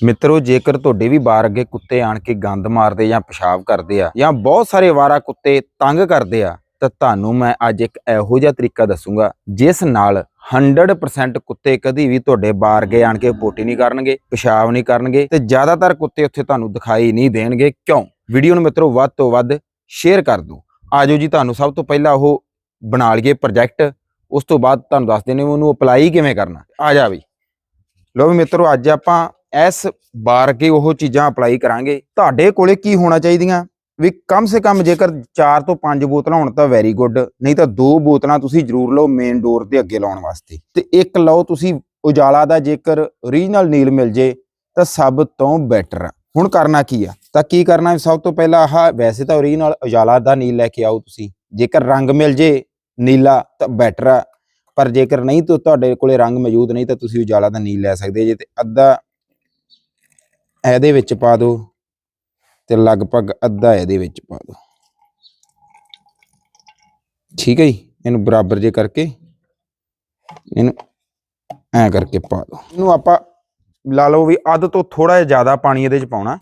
ਮਿੱਤਰੋ, ਜੇਕਰ ਤੁਹਾਡੇ ਵੀ ਬਾਹਰ ਅੱਗੇ ਕੁੱਤੇ ਆਣ ਕੇ ਗੰਦ ਮਾਰਦੇ ਜਾਂ ਪਿਸ਼ਾਬ ਕਰਦੇ ਆ ਜਾਂ ਬਹੁਤ ਸਾਰੇ ਵਾਰਾ ਕੁੱਤੇ ਤੰਗ ਕਰਦੇ ਆ, ਤਾਂ ਤੁਹਾਨੂੰ ਮੈਂ ਅੱਜ ਇੱਕ ਇਹੋ ਜਿਹਾ ਤਰੀਕਾ ਦੱਸੂਗਾ, ਜਿਸ ਨਾਲ 100% ਕੁੱਤੇ ਕਦੀ ਵੀ ਤੁਹਾਡੇ ਬਾਹਰ ਅੱਗੇ ਆਣ ਕੇ ਪੋਟੀ ਨਹੀਂ ਕਰਨਗੇ, ਪਿਸ਼ਾਬ ਨਹੀਂ ਕਰਨਗੇ ਤੇ ਜ਼ਿਆਦਾਤਰ ਕੁੱਤੇ ਉੱਥੇ ਤੁਹਾਨੂੰ ਦਿਖਾਈ ਨਹੀਂ ਦੇਣਗੇ। ਕਿਉਂ? ਵੀਡੀਓ ਨੂੰ ਮਿੱਤਰੋ, ਵੱਧ ਤੋਂ ਵੱਧ ਸ਼ੇਅਰ ਕਰ ਦਿਓ। ਆਜੋ ਜੀ, ਤੁਹਾਨੂੰ ਸਭ ਤੋਂ ਪਹਿਲਾਂ ਉਹ ਬਣਾ ਲਈਏ ਪ੍ਰੋਜੈਕਟ, ਉਸ ਤੋਂ ਬਾਅਦ ਤੁਹਾਨੂੰ ਦੱਸ ਦਿੰਦੇ ਹਾਂ ਉਹਨੂੰ ਅਪਲਾਈ ਕਿਵੇਂ ਕਰਨਾ। ਆ ਜਾ ਵੀ ਲੋ ਵੀ ਮਿੱਤਰੋ, ਅੱਜ ਆਪਾਂ ਇਸ ਬਾਰ ਕੇ ਉਹ ਚੀਜ਼ਾਂ ਅਪਲਾਈ ਕਰਾਂਗੇ। ਤੁਹਾਡੇ ਕੋਲੇ ਕੀ ਹੋਣਾ ਚਾਹੀਦੀਆਂ? ਵੀ ਕਮ ਸੇ ਕਮ ਜੇਕਰ 4 ਤੋਂ 5 ਬੋਤਲਾਂ ਹੋਣ ਤਾਂ ਵੈਰੀ ਗੁੱਡ ਨਹੀਂ ਤਾਂ ਦੋ ਬੋਤਲਾਂ ਤੁਸੀਂ ਜ਼ਰੂਰ ਲਓ ਮੇਨ ਡੋਰ ਦੇ ਅੱਗੇ ਲਾਉਣ ਵਾਸਤੇ। ਤੇ ਇੱਕ ਲਓ ਤੁਸੀਂ ਉਜਾਲਾ ਦਾ ਜੇਕਰ ਓਰੀਜਨਲ ਨੀਲ ਮਿਲ ਜੇ, ਤਾਂ ਸਭ ਤੋਂ ਬੈਟਰ ਆ। ਹੁਣ ਕਰਨਾ ਕੀ ਆ? ਤਾਂ ਕੀ ਕਰਨਾ ਹੈ? ਸਭ ਤੋਂ ਪਹਿਲਾਂ ਆਹ ਵੈਸੇ ਤਾਂ ਓਰੀਜਨਲ ਉਜਾਲਾ ਦਾ ਨੀਲ ਲੈ ਕੇ ਆਓ ਤੁਸੀਂ। ਜੇਕਰ ਰੰਗ ਮਿਲ ਜੇ ਨੀਲਾ ਤਾਂ ਬੈਟਰ ਆ। ਪਰ ਜੇਕਰ ਨਹੀਂ ਤਾਂ ਤੁਹਾਡੇ ਕੋਲੇ ਰੰਗ ਮੌਜੂਦ ਨਹੀਂ ਤਾਂ ਤੁਸੀਂ ਉਜਾਲਾ ਦਾ ਨੀਲ ਲੈ ਸਕਦੇ ਜੇ ਤੇ ਅੱਧਾ ਇਹਦੇ ਵਿੱਚ ਪਾ ਦਿਓ ਤੇ ਲਗਭਗ ਅੱਧਾ ਇਹਦੇ ਵਿੱਚ ਪਾ ਦਿਓ ਠੀਕ ਹੈ ਜੀ? ਇਹਨੂੰ ਬਰਾਬਰ ਜੇ ਕਰਕੇ ਇਹਨੂੰ ਐ ਕਰਕੇ ਪਾ ਦਿਓ ਇਹਨੂੰ ਆਪਾਂ ਲਾ ਲਓ ਵੀ ਅੱਧ ਤੋਂ ਥੋੜਾ ਜਿਹਾ ਜ਼ਿਆਦਾ ਪਾਣੀ ਇਹਦੇ ਚ ਪਾਉਣਾ।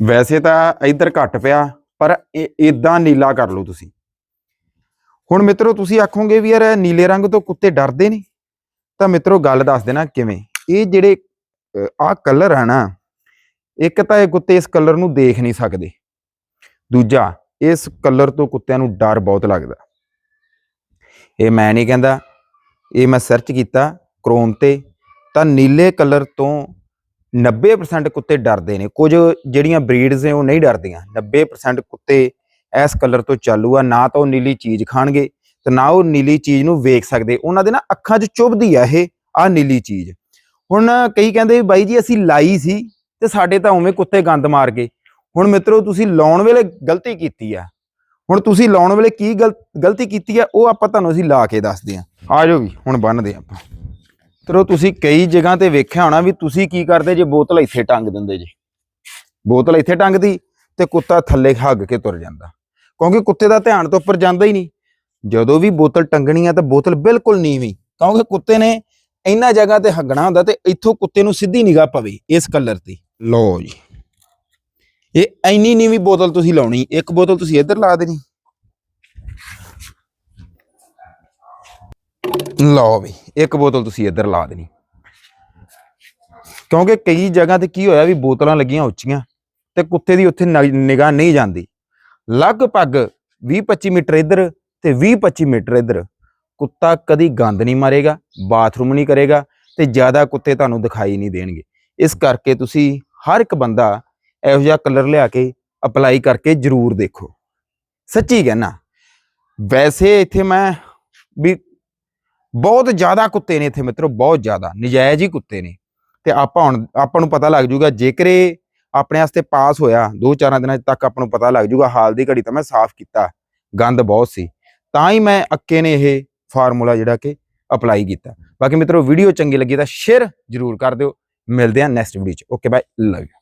ਵੈਸੇ ਤਾਂ ਇੱਧਰ ਘੱਟ ਪਿਆ, ਪਰ ਇਦਾਂ ਨੀਲਾ ਕਰ ਲਓ ਤੁਸੀਂ। ਹੁਣ ਮਿੱਤਰੋ ਤੁਸੀਂ ਆਖੋਗੇ ਵੀ ਯਾਰ ਇਹ ਨੀਲੇ ਰੰਗ ਤੋਂ ਕੁੱਤੇ ਡਰਦੇ ਨੇ। ਤਾਂ ਮਿੱਤਰੋ ਗੱਲ ਦੱਸ ਦੇਣਾ ਕਿਵੇਂ? ਇਹ ਜਿਹੜੇ ਆਹ ਕਲਰ ਆ ਨਾ, ਇੱਕ ਤਾਂ ਇਹ ਕੁੱਤੇ ਇਸ ਕਲਰ ਨੂੰ ਦੇਖ ਨਹੀਂ ਸਕਦੇ। ਦੂਜਾ, ਇਸ ਕਲਰ ਤੋਂ ਕੁੱਤਿਆਂ ਨੂੰ ਡਰ ਬਹੁਤ ਲੱਗਦਾ। ਇਹ ਮੈਂ ਨਹੀਂ ਕਹਿੰਦਾ, ਇਹ ਮੈਂ ਸਰਚ ਕੀਤਾ ਕ੍ਰੋਮ ਤੇ, ਤਾਂ ਨੀਲੇ ਕਲਰ ਤੋਂ 90% ਕੁੱਤੇ ਡਰਦੇ ਨੇ। ਕੁਝ ਜਿਹੜੀਆਂ ਬਰੀਡਸ ਨੇ ਉਹ ਨਹੀਂ ਡਰਦੀਆਂ। 90% ਕੁੱਤੇ ਇਸ ਕਲਰ ਤੋਂ ਚਾਲੂ ਆ, ਨਾ ਤਾਂ ਉਹ ਨੀਲੀ ਚੀਜ਼ ਖਾਣਗੇ ਤੇ ਨਾ ਉਹ ਨੀਲੀ ਚੀਜ਼ ਨੂੰ ਵੇਖ ਸਕਦੇ। ਉਹਨਾਂ ਦੇ ਨਾ ਅੱਖਾਂ 'ਚ ਚੁਭਦੀ ਆ ਇਹ, ਆ ਨੀਲੀ ਚੀਜ਼। ਹੁਣ ਕਈ ਕਹਿੰਦੇ ਵੀ ਬਾਈ ਜੀ ਅਸੀਂ ਲਾਈ ਸੀ ਤੇ ਸਾਡੇ ਤਾਂ ਉਵੇਂ ਕੁੱਤੇ ਗੰਦ ਮਾਰ ਗਏ। ਹੁਣ ਮਿੱਤਰੋ ਤੁਸੀਂ ਲਾਉਣ ਵੇਲੇ ਗਲਤੀ ਕੀਤੀ ਆ। ਹੁਣ ਤੁਸੀਂ ਲਾਉਣ ਵੇਲੇ ਕੀ ਗਲ- ਗਲਤੀ ਕੀਤੀ ਆ, ਉਹ ਆਪਾਂ ਤੁਹਾਨੂੰ ਅਸੀਂ ਲਾ ਕੇ ਦੱਸਦੇ ਆ। ਆ ਜਾਓ ਵੀ, ਹੁਣ ਬੰਨਦੇ ਆ ਆਪਾਂ। ਮਿੱਤਰੋ ਤੁਸੀਂ ਕਈ ਜਗ੍ਹਾ ਤੇ ਵੇਖਿਆ ਹੋਣਾ ਵੀ ਤੁਸੀਂ ਕੀ ਕਰਦੇ ਜੇ, ਬੋਤਲ ਇੱਥੇ ਟੰਗ ਦਿੰਦੇ ਜੇ। ਬੋਤਲ ਇੱਥੇ ਟੰਗਦੀ ਤੇ ਕੁੱਤਾ ਥੱਲੇ ਹੱਗ ਕੇ ਤੁਰ ਜਾਂਦਾ। ਕਿਉਂਕਿ ਕੁੱਤੇ ਦਾ ਧਿਆਨ ਤੋਂ ਉੱਪਰ ਜਾਂਦਾ ਹੀ ਨਹੀਂ। ਜਦੋਂ ਵੀ ਬੋਤਲ ਟੰਗਣੀ ਆ ਤਾਂ ਬੋਤਲ ਬਿਲਕੁਲ ਨੀਵੀਂ। ਕਿਉਂਕਿ ਕੁੱਤੇ ਨੇ ਇੰਨਾ ਜਗ੍ਹਾ ਤੇ ਹੱਗਣਾ ਹੁੰਦਾ ਤੇ ਇੱਥੋਂ ਕੁੱਤੇ ਨੂੰ ਸਿੱਧੀ ਨਿਗਾਹ ਪਵੇ ਇਸ ਕਲਰ ਤੇ ਲਓ ਜੀ। ਇਹ ਇੰਨੀ ਨੀਵੀਂ ਬੋਤਲ ਤੁਸੀਂ ਲਾਉਣੀ, ਇੱਕ ਬੋਤਲ ਤੁਸੀਂ ਇੱਧਰ ਲਾ ਦੇਣੀ। ਲਓ ਵੀ, ਇੱਕ ਬੋਤਲ ਤੁਸੀਂ ਇੱਧਰ ਲਾ ਦੇਣੀ। ਕਿਉਂਕਿ ਕਈ ਜਗ੍ਹਾ ਤੇ ਕੀ ਹੋਇਆ ਵੀ ਬੋਤਲਾਂ ਲੱਗੀਆਂ ਉੱਚੀਆਂ ਤੇ ਕੁੱਤੇ ਦੀ ਉੱਥੇ ਨਿਗਾਹ ਨਹੀਂ ਜਾਂਦੀ। ਲਗਭਗ 20-25 ਮੀਟਰ ਇੱਧਰ ਤੇ 20-25 ਮੀਟਰ ਇੱਧਰ। ਕੁੱਤਾ ਕਦੀ ਗੰਦ ਨਹੀਂ ਮਾਰੇਗਾ, ਬਾਥਰੂਮ ਨਹੀਂ ਕਰੇਗਾ ਤੇ ਜ਼ਿਆਦਾ ਕੁੱਤੇ ਤੁਹਾਨੂੰ ਦਿਖਾਈ ਨਹੀਂ ਦੇਣਗੇ। ਇਸ ਕਰਕੇ ਤੁਸੀਂ ਹਰ ਇੱਕ ਬੰਦਾ ਇਹੋ ਜਿਹਾ ਕਲਰ ਲਿਆ ਕੇ ਅਪਲਾਈ ਕਰਕੇ ਜ਼ਰੂਰ ਦੇਖੋ। ਸੱਚੀ ਕਹਿਣਾ ਵੈਸੇ ਇੱਥੇ ਮੈਂ ਵੀ ਬਹੁਤ ਜ਼ਿਆਦਾ ਕੁੱਤੇ ਨੇ ਇੱਥੇ ਮਿੱਤਰੋ, ਬਹੁਤ ਜ਼ਿਆਦਾ। ਨਜਾਇਜ਼ ਹੀ ਕੁੱਤੇ ਨੇ। ਤੇ ਆਪਾਂ ਹੁਣ, ਆਪਾਂ ਨੂੰ ਪਤਾ ਲੱਗ ਜੂਗਾ, ਜੇਕਰ ਇਹ ਆਪਣੇ ਵਾਸਤੇ ਪਾਸ ਹੋਇਆ, ਦੋ ਚਾਰਾਂ ਦਿਨਾਂ ਤੱਕ ਆਪਾਂ ਨੂੰ ਪਤਾ ਲੱਗ ਜੂਗਾ ਹਾਲ ਦੀ ਘੜੀ ਤਾਂ ਮੈਂ ਸਾਫ਼ ਕੀਤਾ, ਗੰਦ ਬਹੁਤ ਸੀ। ਤਾਂ ਹੀ ਮੈਂ ਅੱਕੇ ਨੇ ਇਹ ਫਾਰਮੂਲਾ ਜਿਹੜਾ ਕਿ ਅਪਲਾਈ ਕੀਤਾ। ਬਾਕੀ ਮਿੱਤਰੋ, ਵੀਡੀਓ ਚੰਗੀ ਲੱਗੀ ਤਾਂ ਸ਼ੇਅਰ ਜ਼ਰੂਰ ਕਰ ਦਿਓ। ਮਿਲਦੇ ਹਾਂ ਨੈਕਸਟ ਵੀਡੀਓ ਚ। Okay, bye, love you.